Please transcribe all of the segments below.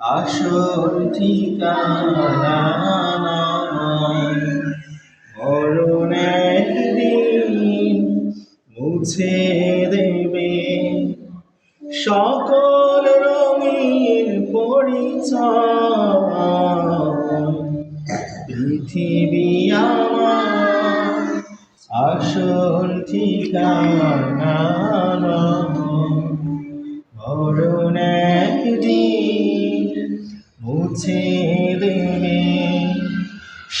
আসল ঠিকানা একদিন মুছে দেবে সকল রঙিন পরিচয় আসল ঠিকানা মরণ একদিন মুছে দেবে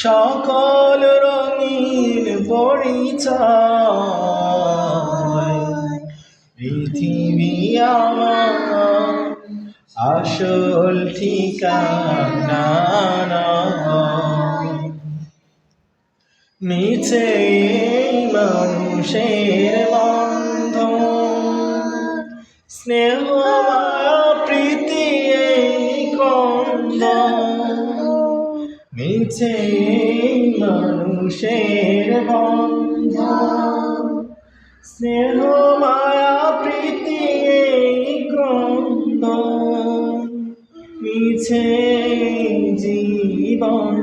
সকল রঙিন পরিচয় পৃথিবী আমার আসল ঠিকানা। মিছে মানুষের বন্ধ স্নেহ মিছে মানুষের স্নেহ, মায়া, প্রীতি কন্দ মিছে জীবন,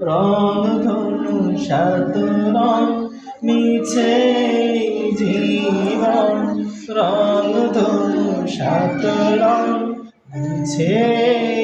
রং ধনু সাত রং। মিছে জীবন, রং ধনু সাত রং। মিছে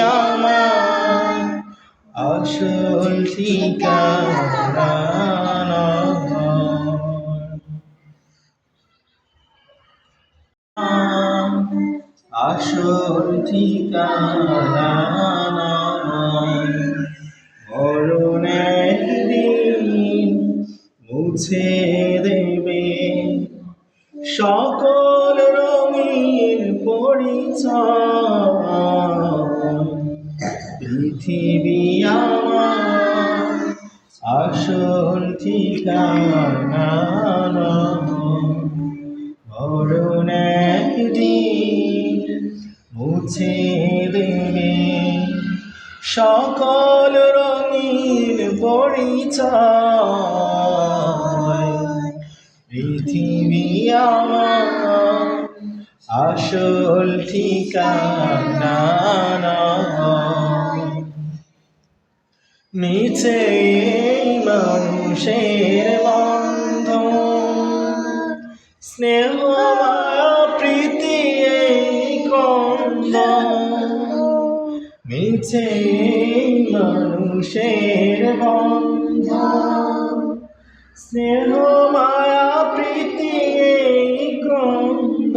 আসল ঠিকানা আসল ঠিকানা নয়। মরণ একদিন মুছে দেবে। সকল রঙিন পরিচয়। পৃথিবী আসল ঠিকানা। মরণ একদিন মুছে দেবে সকল রঙিন পরিচয় পৃথিবী আমার আসল ঠিকানা। মিছে মানুষের বন্ধ স্নেহ প্রীতি কন্দ মিছে মানুষের বন্ধ স্নেহ মায়া প্রীতি কন্দ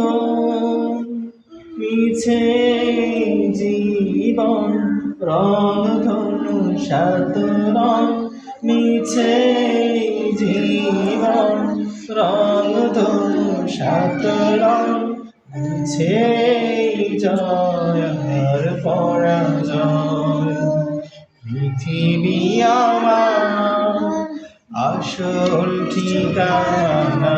মিছে জীবন রং ধনু সাত রং মিছে জীবন, রং ধনু সাত রং মিছে জয় পরাজয়। পৃথিবী আমার আসল ঠিকানা